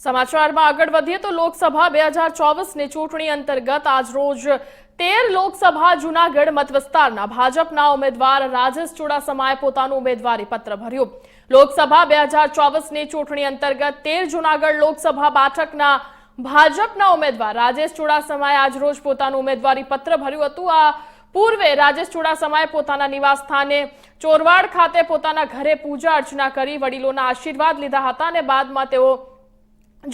સમાચારમાં આગળ વધીએ તો લોકસભા બે હજાર ચોવીસની ચૂંટણી અંતર્ગત આજરોજ તેર લોકસભા જૂનાગઢ મતવિસ્તારના ભાજપના ઉમેદવાર રાજેશ ચુડાસમાએ પોતાનું ઉમેદવારી પત્ર ભર્યું. લોકસભા બે હજાર ચોવીસની ચૂંટણી અંતર્ગત તેર જૂનાગઢ લોકસભા બેઠકના ભાજપના ઉમેદવાર રાજેશ ચુડાસમાએ આજરોજ પોતાનું ઉમેદવારી પત્ર ભર્યું હતું. આ પૂર્વે રાજેશ ચુડાસમાએ પોતાના નિવાસ સ્થાને ચોરવાડ ખાતે પોતાના ઘરે પૂજા અર્ચના કરી વડીલોના આશીર્વાદ લીધા હતા અને બાદમાં તેઓ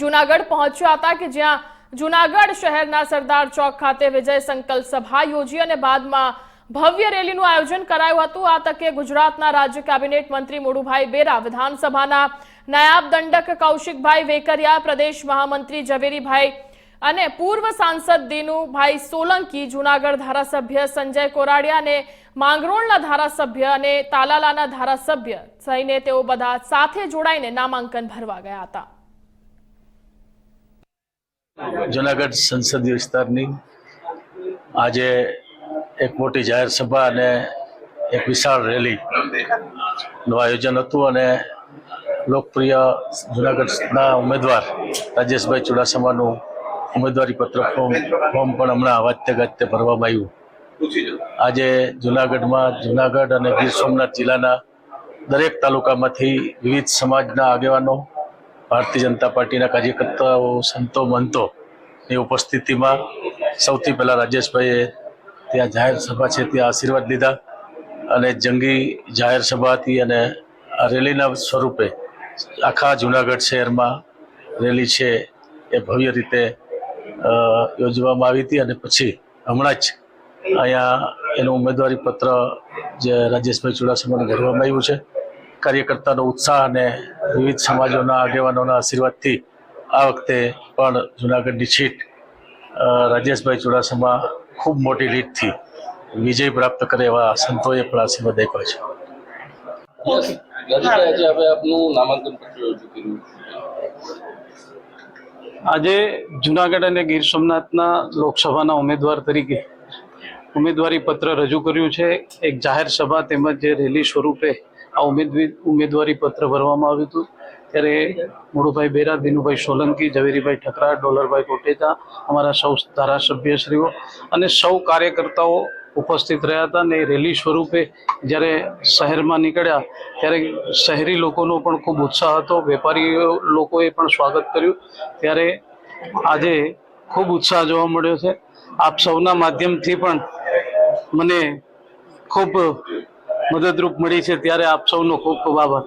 જુનાગઢ પહોંચ્યા હતા કે જ્યાં જુનાગઢ શહેરના સરદાર ચોક ખાતે વિજય સંકલ્પ સભા યોજી અને બાદમાં ભવ્ય રેલીનું આયોજન કરાયું હતું. આ તકે ગુજરાતના રાજ્ય કેબિનેટ મંત્રી મોડુભાઈ બેરા, વિધાનસભાના નાયબ દંડક કૌશિકભાઈ વેકરિયા, પ્રદેશ મહામંત્રી ઝવેરીભાઈ અને પૂર્વ સાંસદ દિનુભાઈ સોલંકી, જુનાગઢ ધારાસભ્ય સંજય કોરાડિયા અને માંગરોળના ધારાસભ્ય અને તાલાલાના ધારાસભ્ય થઈને તેઓ બધા સાથે જોડાઈને નામાંકન ભરવા ગયા હતા. જુનાગઢ સંસદીય વિસ્તારની આજે એક મોટી જાહેર સભા અને એક વિશાળ રેલીનું આયોજન હતું અને લોકપ્રિય જુનાગઢના ઉમેદવાર રાજેશભાઈ ચુડાસમાનું ઉમેદવારી પત્ર ફોર્મ ફોર્મ પણ હમણાં વાજતે ગાજતે ભરવામાં આવ્યું. આજે જુનાગઢમાં જુનાગઢ અને ગીર સોમનાથ જિલ્લાના દરેક તાલુકામાંથી વિવિધ સમાજના આગેવાનો, ભારતીય જનતા પાર્ટીના કાર્યકર્તાઓ, સંતો મંતો ની ઉપસ્થિતિમાં સૌથી પહેલાં રાજેશભાઈએ ત્યાં જાહેર સભા છે, ત્યાં આશીર્વાદ લીધા અને જંગી જાહેર સભા હતી અને આ રેલીના સ્વરૂપે આખા જુનાગઢ શહેરમાં રેલી છે એ ભવ્ય રીતે યોજવામાં આવી હતી અને પછી હમણાં જ અહીંયા એનું ઉમેદવારી પત્ર જે રાજેશભાઈ ચુડાસમાને ભરવામાં આવ્યું છે. કાર્યકર્તાનો ઉત્સાહ અને વિવિધ સમાજોના આગેવાનોના આશીર્વાદથી આ વખતે પણ જુનાગઢની સીટ રાજેશભાઈ ચુડાસમા ખૂબ મોટી રીતથી વિજય પ્રાપ્ત કરે એવા સંતોએ પણ આશીર્વાદ આપ્યા છે. આજે જુનાગઢ અને ગીર સોમનાથના લોકસભાના ઉમેદવાર તરીકે ઉમેદવારી પત્ર રજૂ કર્યું છે. એક જાહેર સભા તેમજ જે રેલી સ્વરૂપે આ ઉમેદવી ઉમેદવારી પત્ર ભરવામાં આવ્યું હતું. ત્યારે મોડુભાઈ બેરા, દિનુભાઈ સોલંકી, ઝવેરીભાઈ ઠકરા ડોલરભાઈ કોટેચા અમારા સૌ ધારાસભ્યશ્રીઓ અને સૌ કાર્યકર્તાઓ ઉપસ્થિત રહ્યા હતા અને રેલી સ્વરૂપે જ્યારે શહેરમાં નીકળ્યા ત્યારે શહેરી લોકોનો પણ ખૂબ ઉત્સાહ હતો. વેપારીઓ લોકોએ પણ સ્વાગત કર્યું. ત્યારે આજે ખૂબ ઉત્સાહ જોવા મળ્યો છે. આપ સૌના માધ્યમથી પણ મને ખૂબ મદદરૂપ મળી છે ત્યારે આપ સૌનો ખૂબ ખૂબ આભાર.